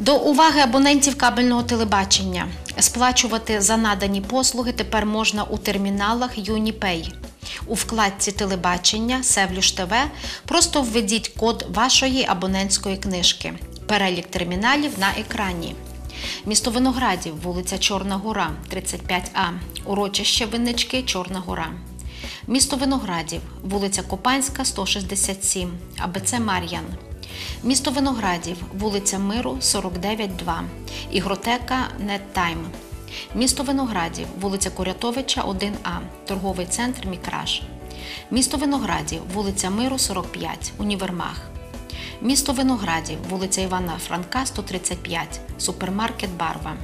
До уваги абонентів кабельного телебачення. Сплачувати за надані послуги тепер можна у терміналах Юніпей. У вкладці телебачення Севлюш ТВ просто введіть код вашої абонентської книжки. Перелік терміналів на екрані. Місто Виноградів, вулиця Чорна Гора, 35А. Урочище Виннички, Чорна Гора. Місто Виноградів, вулиця Копанська, 167, АБЦ Мар'ян. Місто Виноградів, вулиця Миру, 49-2, ігротека Неттайм. Місто Виноградів, вулиця Курятовича, 1А, торговий центр Мікраж. Місто Виноградів, вулиця Миру, 45, універмаг. Місто Виноградів, вулиця Івана Франка, 135, супермаркет Барва.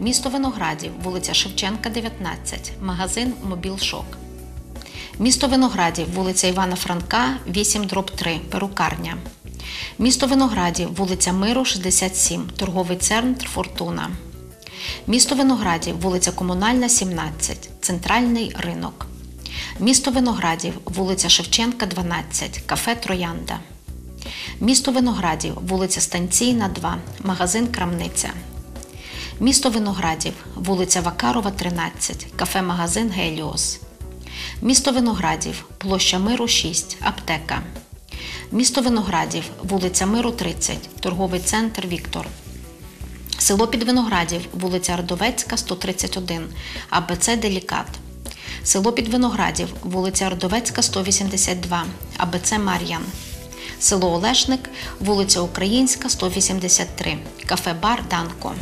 Місто Виноградів, вулиця Шевченка, 19, магазин Мобілшок. Місто Виноградів, вулиця Івана Франка, 8 дроб 3, перукарня. Місто Виноградів, вулиця Миру, 67, торговий центр Фортуна. Місто Виноградів, вулиця Комунальна, 17, центральний ринок. Місто Виноградів, вулиця Шевченка, 12, кафе Троянда. Місто Виноградів, вулиця Станційна, 2, магазин Крамниця. Місто Виноградів, вулиця Вакарова, 13, кафе-магазин Геліос. Місто Виноградів, площа Миру 6, аптека. Місто Виноградів, вулиця Миру 30, торговий центр Віктор. Село Підвиноградів, вулиця Ардовецька, 131, АБЦ Делікат. Село Підвиноградів, вулиця Ардовецька, 182, АБЦ Мар'ян. Село Олешник, вулиця Українська, 183, кафе-бар Данко.